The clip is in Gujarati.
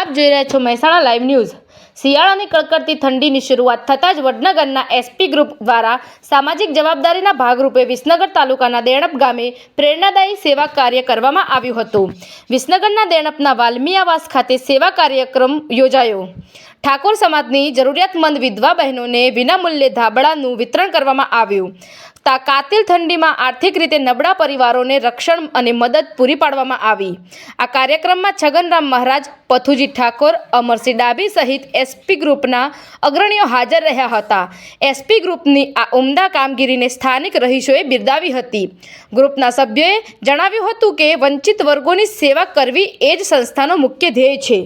આપ જોઈ રહ્યા છો મહેસાણા લાઈવ ન્યૂઝ શિયાળાની કડકડતી ઠંડીની શરૂઆત થતાં જ વડનગરના એસપી ગ્રુપ દ્વારા સામાજિક જવાબદારીના ભાગરૂપે વિસનગર તાલુકાના દેણપ ગામે પ્રેરણાદાયી સેવા કાર્ય કરવામાં આવ્યું હતું. વિસનગરના દેણપના વાલ્મી આવાસ ખાતે સેવા કાર્યક્રમ યોજાયો. ઠાકોર સમાજની જરૂરિયાતમંદ વિધવા બહેનોને વિનામૂલ્યે ધાબળાનું વિતરણ કરવામાં આવ્યું. તા કાતિલ ઠંડીમાં આર્થિક રીતે નબળા પરિવારોને રક્ષણ અને મદદ પૂરી પાડવામાં આવી. આ કાર્યક્રમમાં છગનરામ મહારાજ, પથુજી ઠાકોર, અમરસિંહ ડાબી સહિત એસપી ગ્રુપના અગ્રણીઓ હાજર રહ્યા હતા. એસપી ગ્રુપની આ ઉમદા કામગીરીને સ્થાનિક રહીશોએ બિરદાવી હતી. ગ્રુપના સભ્યોએ જણાવ્યું હતું કે વંચિત વર્ગોની સેવા કરવી એ જ સંસ્થાનો મુખ્ય ધ્યેય છે.